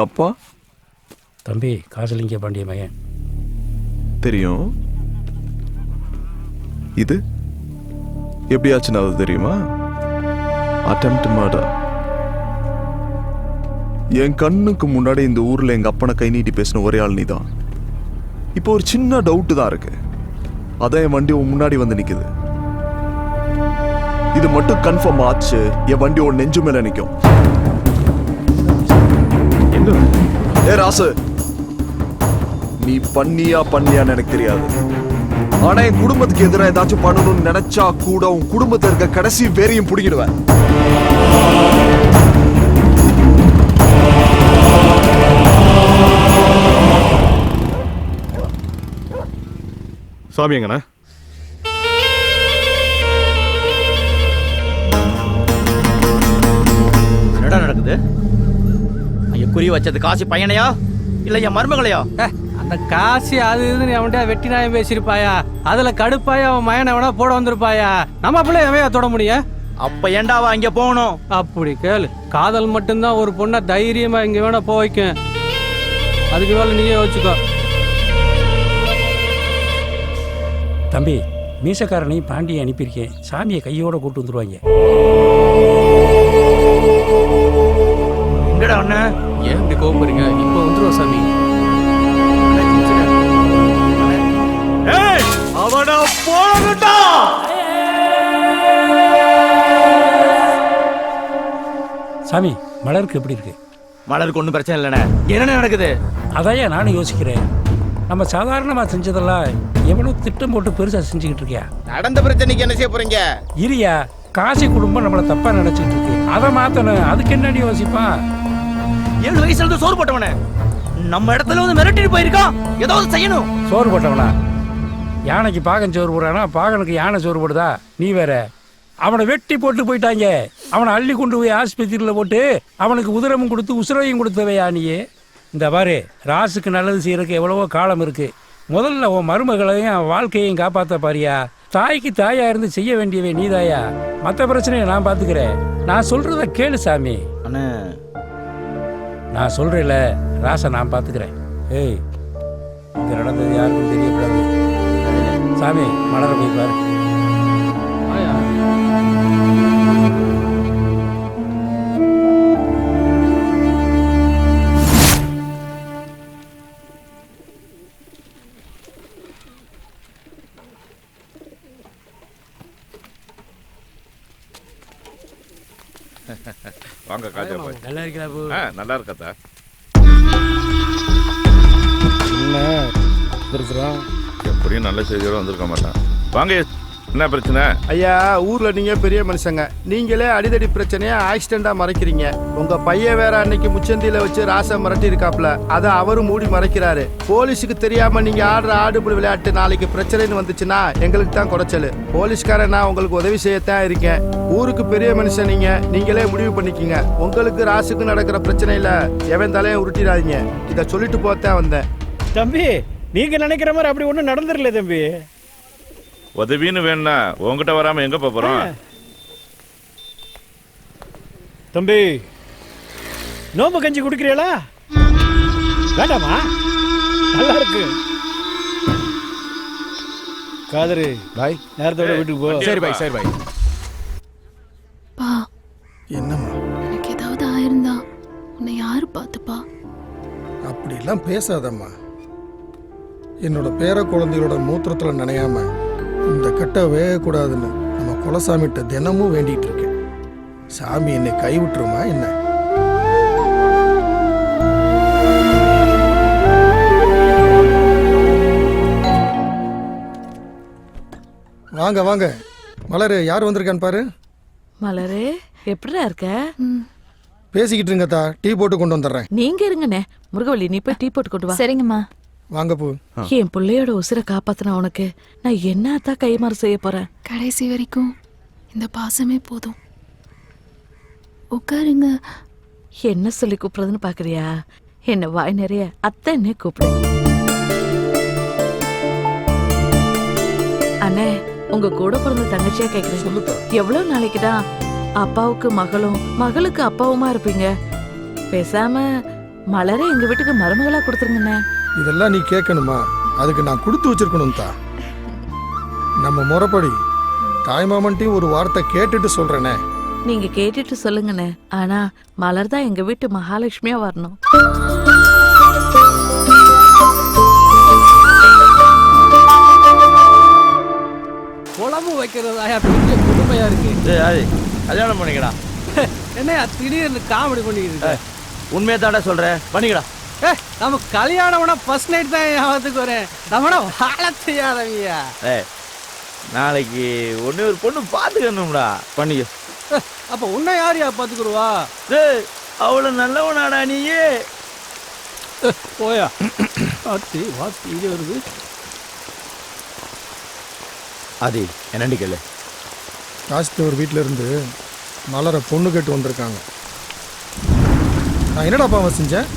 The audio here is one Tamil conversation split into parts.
எங்க அப்பா தம்பி காசலிங்க பாண்டிய மகன். தெரியும். இது? எப்படியாச்சுன்னு அது தெரியுமா? அட்டெம்ட் மர்டர் என் கண்ணுக்கு முன்னாடி இந்த ஊர்ல எங்க அப்பனை கை நீட்டி பேசின ஒரே ஆள் நீதான். இப்போ ஒரு சின்ன டவுட் தான் இருக்கு. அதான் என் வண்டி உன் முன்னாடி வந்து நிக்குது. இது மட்டும் கன்ஃபார்ம் ஆச்சு என் வண்டி உன் நெஞ்சு மேல நிக்கும் ஏ ராசு. நீ பண்ணியா பண்ணியான்னு எனக்கு தெரியாது. ஆனா என் குடும்பத்துக்கு எதிராக ஏதாச்சும் பண்ணணும்னு நினைச்சா கூட உன் குடும்பத்துல இருக்க கடைசி வேறையும் பிடிக்கிடுவேன் சாமி எங்கண்ணா? என்னடா நடக்குது? குறி வச்சது. காசு பையனையா? இல்ல என் மருமகளையா? ஏ, அந்த காசு அது இதுன்னு அவன்கிட்ட வெட்டி நாயம் பேசியிருப்பாயா? அதுல கடுப்பாயா அவன் மயனை எவனா போட வந்திருப்பாயா? நம்ம பிள்ளை எவையா தொட முடியும்? அப்ப ஏண்டாவா அங்க போகணும்? அப்படி கேளு. காதல் மட்டும்தான் ஒரு பொண்ணை தைரியமா இங்க வேணா போக வைக்கும். அதுக்கு மேல நீயே வச்சுக்கோ தம்பி மீசக்காரனையும் பாண்டியை அனுப்பியிருக்கேன். சாமியை கையோட கூட்டு வந்துருவாங்க. எங்கடா அண்ணன் ஏன் இப்படி கோவப்படுறீங்க? இப்போ வந்துருவோம் சாமி. ஏய் அவன போகட்டா சாமி மலருக்கு எப்படி இருக்கு? மலருக்கு ஒண்ணும் பிரச்சனை இல்லைண்ணே. என்ன நடக்குது? அதையா நானும் யோசிக்கிறேன். நம்ம சாதாரணமாக செஞ்சதெல்லாம் எவ்வளோ திட்டம் போட்டு பெருசாக செஞ்சுக்கிட்டு இருக்கியா? நடந்த பிரச்சனைக்கு என்ன செய்ய போறீங்க? இரியா காசி குடும்பம் நம்மளை தப்பாக நினச்சிட்டு இருக்கு. அதை மாற்றணும் அதுக்கு என்னடி யோசிப்பான் ஏழு வயசுல இருந்து சோறு போட்டவனே. நம்ம இடத்துல வந்து மிரட்டிட்டு போயிருக்கான். ஏதாவது செய்யணும். சோறு போட்டவனா? யானைக்கு பாகன் சோறு போடுறானா? பாகனுக்கு யானை சோறு போடுதா? நீ வேற. அவனை வெட்டி போட்டு போயிட்டாங்க. அவனை அள்ளி கொண்டு போய் ஆஸ்பத்திரியில் போட்டு அவனுக்கு உதிரமும் கொடுத்து உசுரையும் கொடுத்தவையா நீயே? இந்த பாரு ராசுக்கு நல்லது செய்யறதுக்கு எவ்வளவோ காலம் இருக்கு. முதல்ல உன் மருமகளையும் அவன் வாழ்க்கையையும் காப்பாத்த பாரியா? தாய்க்கு தாயா இருந்து செய்ய வேண்டியவை நீதாயா? மற்ற பிரச்சனையை நான் பார்த்துக்கிறேன். நான் சொல்றத கேளு சாமி. அண்ணே நான் சொல்கிறேன்ல ராசை நான் பார்த்துக்கிறேன் ஏய் இங்க நடந்தது யாருக்கும் தெரியக்கூடாது. சாமி மலரை போய் பாரு. நல்லா இருக்கத்தா எப்படியும் நல்ல செய்தியோட வந்திருக்க மாட்டான். வாங்க என்ன பிரச்சனை? ஐயா ஊர்ல நீங்க பெரிய மனுஷங்க. நீங்களே அடிதடி பிரச்சனைய ஆக்சிடென்டா மறைக்கிறீங்க. உங்க பையன் வேற அன்னைக்கு முச்சந்தியில வச்சு ராசா மிரட்டி இருக்காப்ல அதை அவரும் மூடி மறைக்கிறாரு. போலீஸுக்கு தெரியாம நீங்க ஆடுற ஆடுபுல் விளையாட்டு நாளைக்கு பிரச்சனைன்னு வந்துச்சுன்னா எங்களுக்கு தான் குறைச்சல். போலீஸ்காரன் நான் உங்களுக்கு உதவி செய்யத்தான் இருக்கேன். ஊருக்கு பெரிய மனுஷன் நீங்க. நீங்களே முடிவு பண்ணிக்கிங்க. உங்களுக்கு ராசுக்கு நடக்கிற பிரச்சனையில எவன் தலையை உருட்டிடாதீங்க. இதை சொல்லிட்டு போத்தான் வந்தேன். தம்பி நீங்க நினைக்கிற மாதிரி அப்படி ஒண்ணும் நடந்துடல தம்பி. உதவின்னு வேணா உங்ககிட்ட வராம எங்க போறோம்? தம்பி நோம்பு கஞ்சி குடிக்கிறீங்களா வேண்டாமா? நல்லா இருக்கு. காதரு பாய். நேரத்தோட வீட்டுக்கு போ. சரி பாய் சரி பாய். பா. என்னம்மா? எனக்கு ஏதாவது ஆயிருந்தா உன்னை யாரு பார்த்துப்பா? அப்படிலாம் பேசாதம்மா. என்னோட பேர குழந்தைகளோட மூத்திரத்துல நனையாம இந்த கட்டை வேகக்கூடாதுன்னு நம்ம குலசாமிகிட்ட தினமும் வேண்டிட்டு இருக்கேன். சாமி என்னை கைவிட்டுருமா என்ன? வாங்க வாங்க. மலரு யார் வந்திருக்கான்னு பாரு. மலரே எப்படிடா இருக்க? பேசிக்கிட்டு இருங்கத்தா. டீ போட்டு கொண்டு வந்துடுறேன். நீங்க இருங்கண்ணே. முருகவள்ளி நீ போய் டீ போட்டு கொண்டு வா. சரிங்கம்மா. வாங்க பூ. என் பிள்ளையோட உசுரை காப்பாத்தின உனக்கு நான் என்னத்தான் கைமாறு செய்ய போறேன்? கடைசி வரைக்கும் இந்த பாசமே போதும். உட்காருங்க. என்ன சொல்லி கூப்பிடுறதுன்னு பாக்குறியா? என்ன வாய் நிறைய அத்தன்னே கூப்பிடு. அண்ணே உங்க கூட பிறந்த தங்கச்சியா கேக்குறேன். சொல்லுத்தா எவ்வளவு நாளைக்கு தான் அப்பாவுக்கு மகளும் மகளுக்கு அப்பாவுமா இருப்பீங்க? பேசாம மலரை எங்க வீட்டுக்கு மருமகளா கொடுத்துருங்கண்ணே. இதெல்லாம் நீ கேட்கணுமா? அதுக்கு நான் கொடுத்து வச்சிருக்கணும் தா. நம்ம முறைப்படி தாய்மாமன்ட்டையும் ஒரு வார்த்தை கேட்டுட்டு சொல்றேனே. நீங்க கேட்டுட்டு சொல்லுங்கண்ணே. ஆனா மலர் தான் எங்க வீட்டு மகாலட்சுமியா வரணும். குழம்பு வைக்கிறதாயா? பெரிய கொடுமையா இருக்கு. டேய், ஆதி, கல்யாணம் பண்ணிக்கடா. என்னையா திடீர்னு காமெடி பண்ணிக்கிட்டு? உண்மையை தாண்டா சொல்றேன் பண்ணிக்கடா. நம்ம கல்யாணம்னா ஃபர்ஸ்ட் நைட் தான் ஞாபகத்துக்கு வரேன்? நம்மனா வாழ செய்யாதவியா ஏய் நாளைக்கு ஒண்ணு ஒரு பொண்ணு பார்த்துக்கணும்டா. பண்ணிக்க. அப்ப உன்னை யாரையா பாத்துக்குருவா டேய் அவ்வளோ நல்லவனாடா நீயே. போயா. ஆத்தி வாத்தி இது வருது. ஆதி என்னண்டி கேளு. ராஜ்தேவர் வீட்டில இருந்து மலரை பொண்ணு கேட்டு வந்திருக்காங்க. நான் என்னடா பாவம் செஞ்சேன்?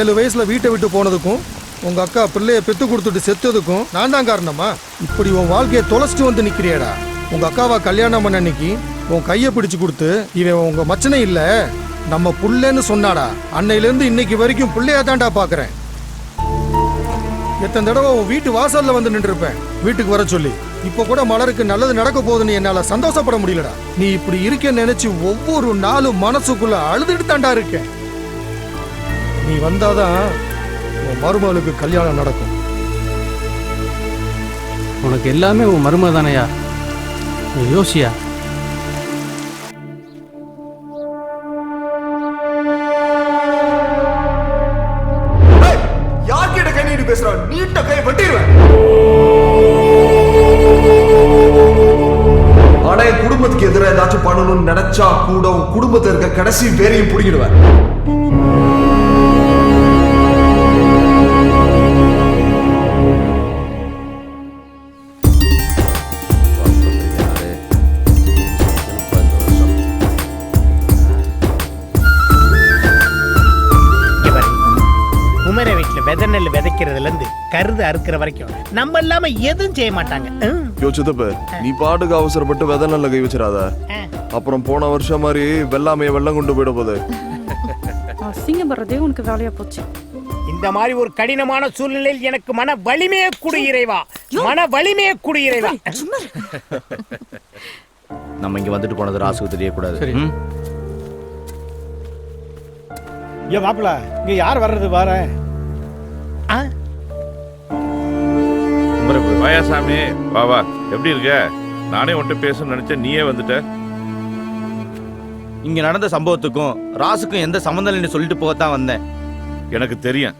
ஏழு வயசுல வீட்டை விட்டு போனதுக்கும் உங்க அக்கா பிள்ளைய பெத்து கொடுத்துட்டு செத்ததுக்கும் நான் தான் காரணமா? இப்படி உன் வாழ்க்கையை தொலைச்சிட்டு வந்து நிக்கிறியடா. உங்க அக்காவா கல்யாணம் பண்ண அன்னைக்கு உன் கையை பிடிச்சு கொடுத்து இவன் உங்க மச்சனை இல்ல நம்ம புள்ளேன்னு சொன்னாடா. அன்னையில இருந்து இன்னைக்கு வரைக்கும் பிள்ளையா தான்டா பாக்குறேன். எத்தனை தடவை உன் வீட்டு வாசல்ல வந்து நின்றுருப்பேன். வீட்டுக்கு வர சொல்லி. இப்போ கூட மலருக்கு நல்லது நடக்க போகுதுன்னு என்னால சந்தோஷப்பட முடியலடா. நீ இப்படி இருக்க நினைச்சு ஒவ்வொரு நாளும் மனசுக்குள்ள அழுதுட்டு தாண்டா இருக்கேன். நீ வந்தாதான் உன் மருமகளுக்கு கல்யாணம் நடக்கும். உனக்கு எல்லாமே உன் மருமக தானையா? நீ யோசியா? யார்கிட்ட கை நீட்டு பேசுற? நீட்ட கை வெட்டிடுவேன். ஆனா என் குடும்பத்துக்கு எதிராக ஏதாச்சும் பண்ணணும்னு நினைச்சா கூட உன் குடும்பத்துல இருக்க கடைசி வேரையும் பிடிக்கிடுவேன் கருது அறுக்கிற வரைக்கும் நம்ம இல்லாம எதுவும் செய்ய மாட்டாங்க. ம். யோ சித்தப்பு நீ பாட்டுக்கு அவசரப்பட்டு விதை நல்ல கை வச்சிடாத. அப்புறம் போன வருஷம் மாதிரி வெள்ளாமைய வெள்ளம் கொண்டு போயிட போகுது. அசிங்கப்படுறதே உனக்கு வேலையா போச்சு. இந்த மாதிரி ஒரு கடினமான சூழ்நிலையில் எனக்கு மன வலிமையே கொடு இறைவா. மன வலிமையே கொடு இறைவா. நம்ம இங்க வந்துட்டு போனது ராசுக்கு தெரியக்கூடாது? ஏன் மாப்பிள இங்க யார் வர்றது பாரு குமரப்பு. வாயா சாமி வா வா. எப்படி இருக்க? நானே உன்கிட்ட பேசணும்னு நினைச்சேன் நீயே வந்துட்ட. இங்க நடந்த சம்பவத்துக்கும் ராசுக்கும் எந்த சம்மந்தம் இல்லைன்னு சொல்லிட்டு போகத்தான் வந்தேன். எனக்கு தெரியும்.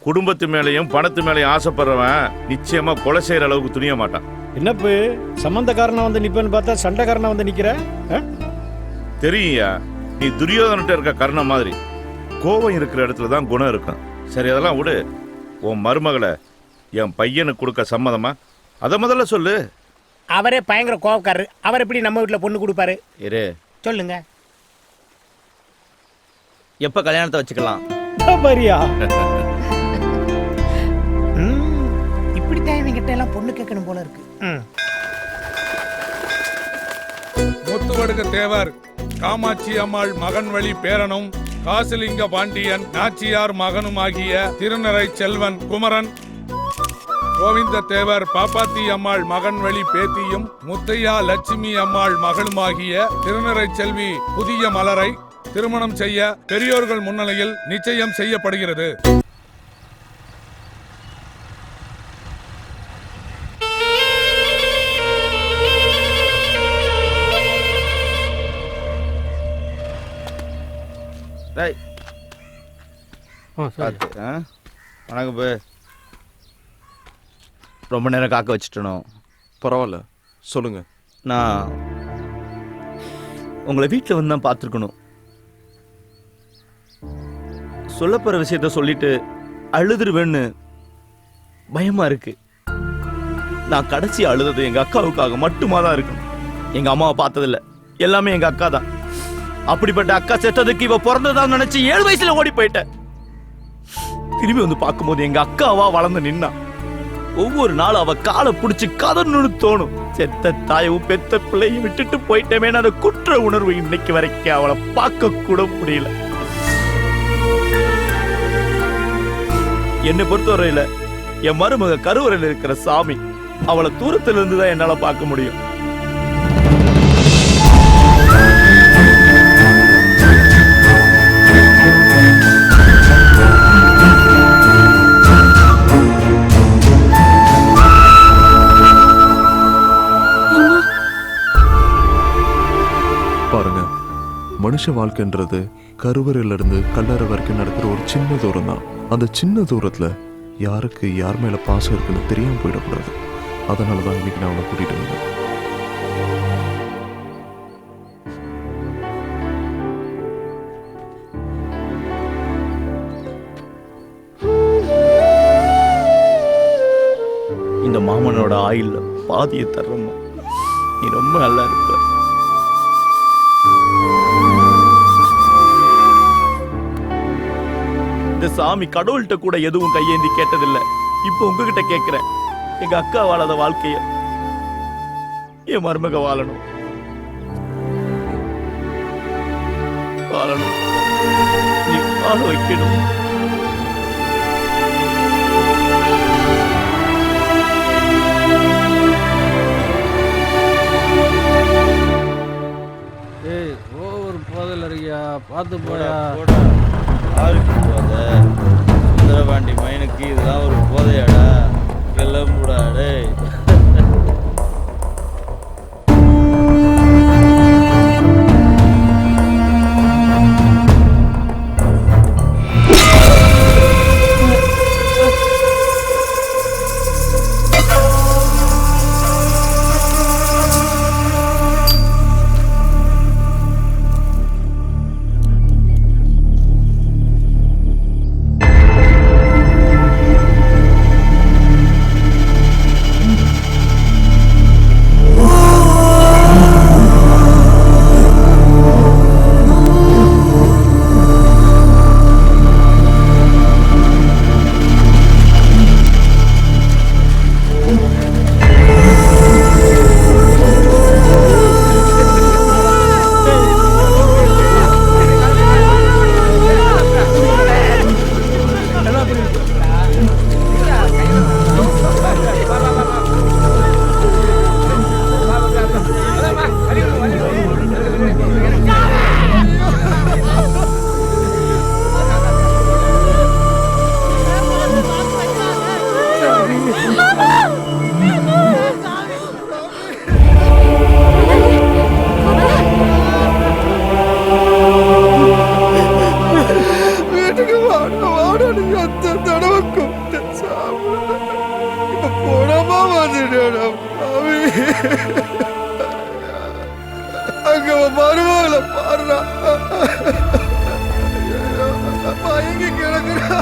குடும்பத்து மேலேயும் பணத்து மேலேயும் ஆசைப்படுறவன் நிச்சயமா கொலை செய்யற அளவுக்கு துணிய மாட்டான். என்னப்பு? சம்பந்தக்காரனா வந்து நிப்பேன்னு பார்த்தா சண்டைக்காரனா வந்து நிக்கிற? ஆ? தெரியும்யா? நீ துரியோதனிட்ட இருக்க கர்ணம் மாதிரி. கோபம் இருக்கிற இடத்துல தான் குணம் இருக்கும். சரி அதெல்லாம் விடு. உன் மருமகளை என் பையனுக்கு கொடுக்க சம்மதமா? அதை முதல்ல சொல்லு. அவரே பயங்கர கோவக்காரரு. அவர் எப்படி நம்ம வீட்டுல பொண்ணு கொடுப்பாரு? இரு. சொல்லுங்க. எப்ப கல்யாணத்தை வச்சுக்கலாம்? பாரியா இப்படித்தான் இவங்கிட்ட எல்லாம் பொண்ணு கேட்கணும் போல இருக்கு. ம். முத்துவடுக தேவர் காமாட்சி அம்மாள் மகன் வழி பேரனும் காசிலிங்க பாண்டியன் நாச்சியார் மகனுமாகிய திருநறை செல்வன் குமரன் கோவிந்த தேவர் பாப்பாத்தி அம்மாள் மகன் வழி பேத்தியும் முத்தையா லட்சுமி அம்மாள் மகளுமாகிய திருநறை செல்வி புதிய மலரை திருமணம் செய்ய பெரியோர்கள் முன்னிலையில் நிச்சயம் செய்யப்படுகிறது? வணக்கம் பே. ரொம்ப நேரம் காக்க வச்சுட்டனோ? பரவாயில்ல. சொல்லுங்க. நான் உங்களை வீட்டில் வந்து தான் பார்த்துருக்கணும். சொல்லப்போற விஷயத்த சொல்லிட்டு அழுதுருவேன்னு பயமா இருக்கு. நான் கடைசி அழுதது எங்க அக்காவுக்காக மட்டுமா தான் இருக்கும் எங்க அம்மாவை பார்த்ததில்ல. எல்லாமே எங்க அக்கா தான். அப்படிப்பட்ட அக்கா செத்ததுக்கு இவ பிறந்ததான் நினைச்சு ஏழு வயசுல ஓடி போயிட்டேன். திரும்பி வந்து பார்க்கும்போது எங்க அக்காவா வளர்ந்து நின்னா. ஒவ்வொரு நாளும் அவ காலை புடிச்சு கதறணும்னு தோணும். செத்த தாயவும் பெத்த பிள்ளையும் விட்டுட்டு போயிட்டமே அந்த குற்ற உணர்வு இன்னைக்கு வரைக்கும் அவளை பார்க்க கூட முடியல. என்னை பொறுத்தவரையில என் மருமக கருவறையில் இருக்கிற சாமி அவளை தூரத்திலிருந்து தான் என்னால பார்க்க முடியும். மனுஷ வாழ்க்கைன்றது கருவறையில இருந்து கல்லறை வரைக்கும் நடக்கிற ஒரு சின்ன தூரம் தான் அந்த சின்ன தூரத்துல யாருக்கு யார் மேல பாசம் இருக்குன்னு தெரியாமல் போயிடக்கூடாது. அதனால தான் இன்னைக்கு நான் அவனை கூட்டிட்டு வந்தேன். இந்த மாமனோட ஆயில் பாதியை தர்றம்மா நீ ரொம்ப நல்லா இருப்ப. சாமி கடவுள்கிட்ட கூட எதுவும் கையேந்தி கேட்டதில்ல. இப்போ உங்ககிட்ட கேட்கிறேன். எங்க அக்கா வாழாத வாழ்க்கைய. என் மருமக வாழணும். வாழணும். நீ வாழ வைக்கணும். ஏய் ஓவர் போதல் இருக்கியா? பார்த்து போடா. யாருக்கு போத சுந்தரபாண்டி மைனுக்கு இதெல்லாம் ஒரு போதையாடா கிளம்புடாடே அங்க மருமகளை பாடுறா மயங்கி கிடக்குறா